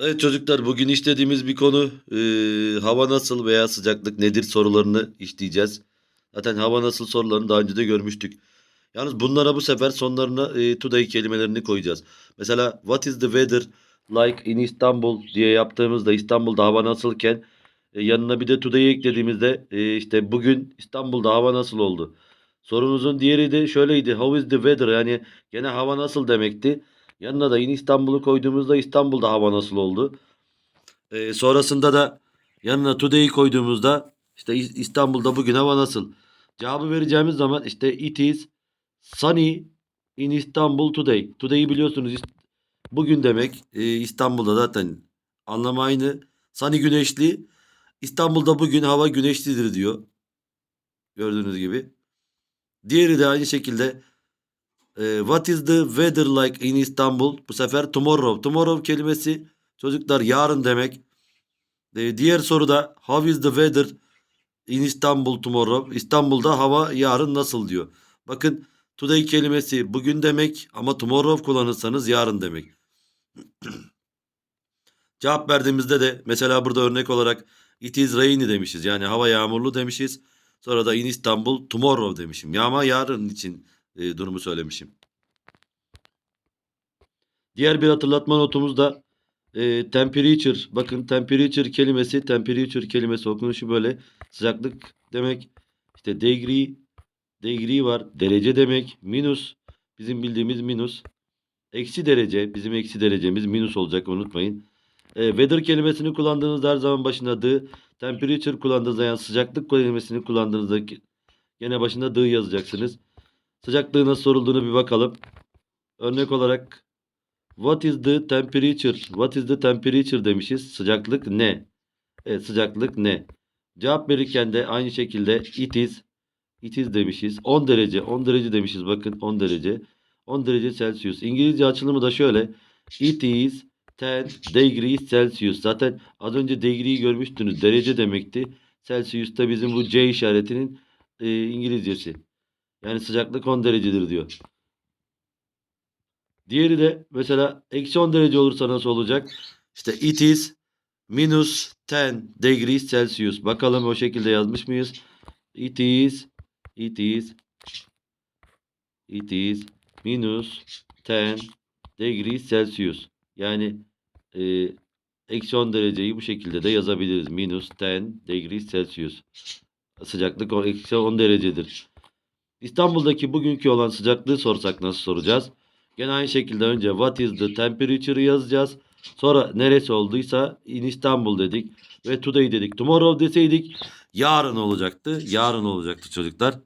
Evet çocuklar bugün işlediğimiz bir konu eee, hava nasıl veya sıcaklık nedir sorularını işleyeceğiz. Zaten hava nasıl sorularını daha önce de görmüştük. Yalnız bunlara bu sefer sonlarına eee, today kelimelerini koyacağız. Mesela what is the weather like in Istanbul diye yaptığımızda İstanbul'da hava nasılken e, yanına bir de today'i eklediğimizde e, işte bugün İstanbul'da hava nasıl oldu? Sorumuzun diğeri de şöyleydi. How is the weather? Yani gene hava nasıl demekti. Yanına da in İstanbul'u koyduğumuzda İstanbul'da hava nasıl oldu? Ee, sonrasında da yanına today'i koyduğumuzda işte İstanbul'da bugün hava nasıl? Cevabı vereceğimiz zaman işte it is sunny in Istanbul today. Today'i biliyorsunuz bugün demek. Ee, İstanbul'da zaten anlamı aynı. Sunny güneşli. İstanbul'da bugün hava güneşlidir diyor. Gördüğünüz gibi. Diğeri de aynı şekilde e, What is the weather like in Istanbul? Bu sefer tomorrow. Tomorrow kelimesi çocuklar yarın demek. E, diğer soruda How is the weather in Istanbul tomorrow? İstanbul'da hava yarın nasıl diyor. Bakın today kelimesi bugün demek ama tomorrow kullanırsanız yarın demek. Cevap verdiğimizde de mesela burada örnek olarak it is rainy demişiz. Yani hava yağmurlu demişiz. Sonra da in İstanbul tomorrow demişim. Ya ama yarın için e, durumu söylemişim. Diğer bir hatırlatma notumuz da e, temperature. Bakın temperature kelimesi, temperature kelimesi okunuşu böyle sıcaklık demek. İşte degree, degree var. Derece demek. Minus, bizim bildiğimiz minus. Eksi derece, bizim eksi derecemiz minus olacak unutmayın. E, weather kelimesini kullandığınızda her zaman başına the, temperature kullandığınızda yani sıcaklık kelimesini kullandığınızda gene başında the yazacaksınız. Sıcaklığı nasıl sorulduğunu bir bakalım. Örnek olarak What is the temperature? What is the temperature demişiz. Sıcaklık ne? Evet sıcaklık ne? Cevap verirken de aynı şekilde it is it is demişiz. 10 derece 10 derece demişiz bakın 10 derece. 10 derece Celsius. İngilizce açılımı da şöyle. It is 10 degrees Celsius. Zaten az önce degree'yi görmüştünüz. Derece demekti. Celsius da bizim bu C işaretinin e, İngilizcesi. Yani sıcaklık 10 derecedir diyor. Diğeri de mesela eksi 10 derece olursa nasıl olacak? İşte it is minus 10 degrees Celsius. Bakalım o şekilde yazmış mıyız? It is it is it is minus 10 degrees Celsius. Yani e, eksi 10 dereceyi bu şekilde de yazabiliriz. Minus 10 degrees Celsius. Sıcaklık eksi 10 derecedir. İstanbul'daki bugünkü olan sıcaklığı sorsak nasıl soracağız? Gene aynı şekilde önce what is the temperature yazacağız. Sonra neresi olduysa in İstanbul dedik ve today dedik. Tomorrow deseydik yarın olacaktı. Yarın olacaktı çocuklar.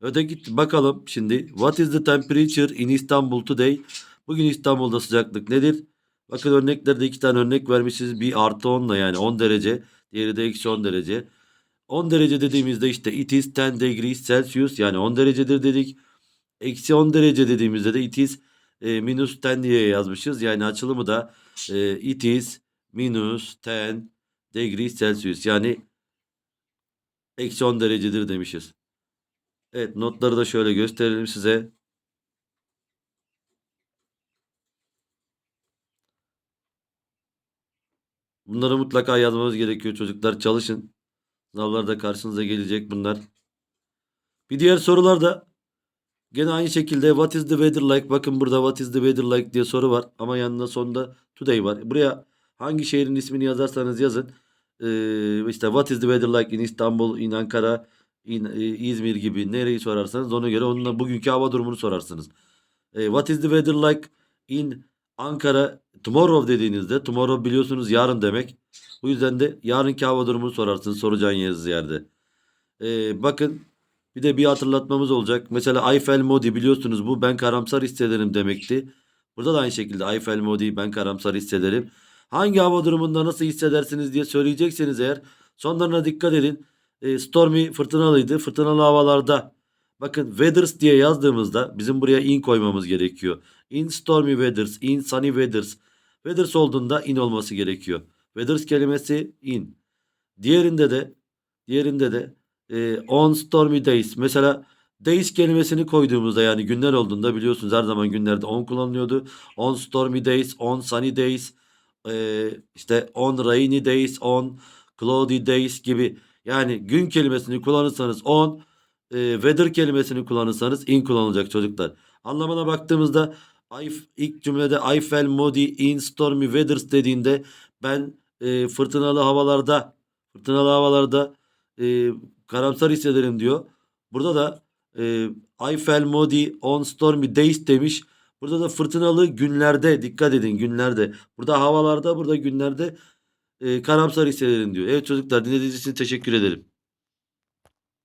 Öteki bakalım şimdi what is the temperature in Istanbul today? Bugün İstanbul'da sıcaklık nedir? Bakın örneklerde iki tane örnek vermişiz. Bir artı 10 ile yani 10 derece. Diğeri de eksi 10 derece. 10 derece dediğimizde işte it is 10 degrees Celsius yani 10 derecedir dedik. Eksi 10 derece dediğimizde de it is e, minus 10 diye yazmışız. Yani açılımı da e, it is minus 10 degrees Celsius yani eksi 10 derecedir demişiz. Evet notları da şöyle gösterelim size. Bunları mutlaka yazmamız gerekiyor çocuklar. Çalışın. Sınavlarda karşınıza gelecek bunlar. Bir diğer sorular da gene aynı şekilde what is the weather like? Bakın burada what is the weather like diye soru var. Ama yanında sonunda today var. Buraya hangi şehrin ismini yazarsanız yazın. Ee, işte what is the weather like in İstanbul, in Ankara, in e, İzmir gibi nereyi sorarsanız ona göre onunla bugünkü hava durumunu sorarsınız. Ee, what is the weather like in Ankara tomorrow dediğinizde tomorrow biliyorsunuz yarın demek. Bu yüzden de yarınki hava durumunu sorarsınız soracağın yeriz yerde. Ee, bakın bir de bir hatırlatmamız olacak. Mesela Eiffel Modi biliyorsunuz bu ben karamsar hissederim demekti. Burada da aynı şekilde Eiffel Modi ben karamsar hissederim. Hangi hava durumunda nasıl hissedersiniz diye söyleyecekseniz eğer sonlarına dikkat edin. Ee, stormy fırtınalıydı. Fırtınalı havalarda bakın weathers diye yazdığımızda bizim buraya in koymamız gerekiyor. In stormy weathers, in sunny weathers. Weathers olduğunda in olması gerekiyor. Weathers kelimesi in. Diğerinde de diğerinde de e, on stormy days. Mesela days kelimesini koyduğumuzda yani günler olduğunda biliyorsunuz her zaman günlerde on kullanılıyordu. On stormy days, on sunny days, e, işte on rainy days, on cloudy days gibi yani gün kelimesini kullanırsanız on, e, weather kelimesini kullanırsanız in kullanılacak çocuklar. Anlamına baktığımızda I, ilk cümlede I fell muddy in stormy weathers dediğinde ben e, fırtınalı havalarda fırtınalı havalarda e, karamsar hissederim diyor. Burada da e, I fell muddy on stormy days demiş. Burada da fırtınalı günlerde dikkat edin günlerde. Burada havalarda burada günlerde e, karamsar hissederim diyor. Evet çocuklar dinlediğiniz için teşekkür ederim.